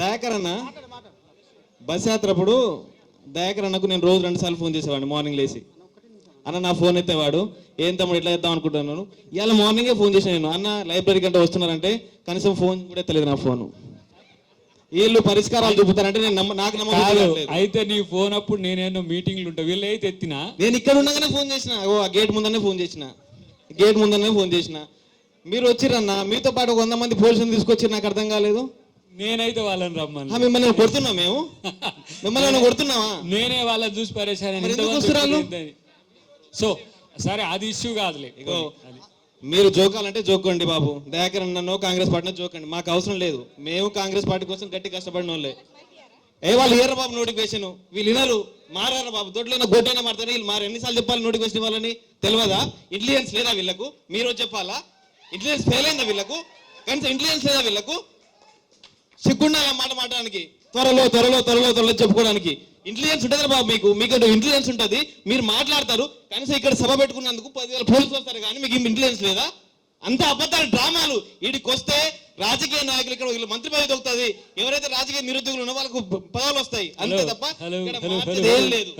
దయాకర్ అన్న బస్ యాత్ర అప్పుడు దయాకర్ అన్నకు నేను రోజు రెండు సార్లు ఫోన్ చేసేవాడిని మార్నింగ్ లేచి. అన్న నా ఫోన్ ఎత్తేవాడు. ఏం తమ్ముడు ఇట్లా చేద్దాం అనుకుంటున్నాను ఇవాళ మార్నింగే ఫోన్ చేశాను నేను. అన్న లైబ్రరీ కంటే వస్తున్నారంటే కనీసం ఫోన్ కూడా ఎత్తలేదు నా ఫోను. వీళ్ళు పరిష్కారాలు చూపుతారంటే నేను నమ్మ నాకు నమ్మకం అయితే నీ ఫోన్ అప్పుడు నేనేమో మీటింగ్లు ఉంటా? వీళ్ళు అయితే ఎత్తినా? నేను ఇక్కడ ఉండగానే ఫోన్ చేసిన. ఓ ఆ గేట్ ముందనే ఫోన్ చేసిన. గేట్ ముందనే ఫోన్ చేసిన. మీరు వచ్చిరన్న మీతో పాటు వంద మంది పోలీసులు తీసుకొచ్చి నాకు అర్థం కాలేదు. నేనైతే వాళ్ళని రమ్మని. మిమ్మల్ని కొడుతున్నాం మేము. మిమ్మల్ని కొడుతున్నావా? నేనే వాళ్ళని చూసి పరేశాను? సో సరే అది ఇష్యూ కాదులే. మీరు జోకాలంటే జోకండి బాబు. దయాకర్ నన్ను కాంగ్రెస్ పార్టీ జోకండి. మాకు అవసరం లేదు. మేము కాంగ్రెస్ పార్టీ కోసం గట్టి కష్టపడిన వాళ్ళే. ఏ వాళ్ళు ఇయ్యరు బాబు నోటిఫికేషన్? వీళ్ళు వినరు మారారు బాబు? దొడ్లైనా గొడ్డైనా మారుతారు? వీళ్ళు మారు ఎన్నిసార్లు చెప్పాలి నోటిఫికేషన్ ఇవ్వాలని? తెలియదా? ఇంటెలిజెన్స్ లేదా వీళ్ళకు? మీరు చెప్పాలా? ఇంటెలిజెన్స్ ఫెయిల్ అయిందా వీళ్ళకు? కనీసం ఇంటెలిజెన్స్ లేదా వీళ్ళకు? సిగ్గుండాలి ఆ మాట మాట్లాడడానికి? త్వరలో త్వరలో త్వరలో త్వరలో చెప్పుకోవడానికి. ఇంటెలిజెన్స్ ఉంటుంది బాబు మీకు. మీకు ఇంటెలిజెన్స్ ఉంటుంది. మీరు మాట్లాడతారు. కనీసం ఇక్కడ సభ పెట్టుకున్నందుకు పదివేల పోలీసులు వస్తారు కానీ మీకు ఇంటెలిజెన్స్ లేదా? అంత అబద్ధాలు డ్రామాలు. వీడికి వస్తే రాజకీయ నాయకులు ఇక్కడ వీళ్ళు మంత్రి పదవి దొరుకుతుంది. ఎవరైతే రాజకీయ నిరుద్యోగులు ఉన్న వాళ్ళకు పదవులు వస్తాయి. అంతే తప్ప ఇక్కడ మార్చేది ఏం లేదు.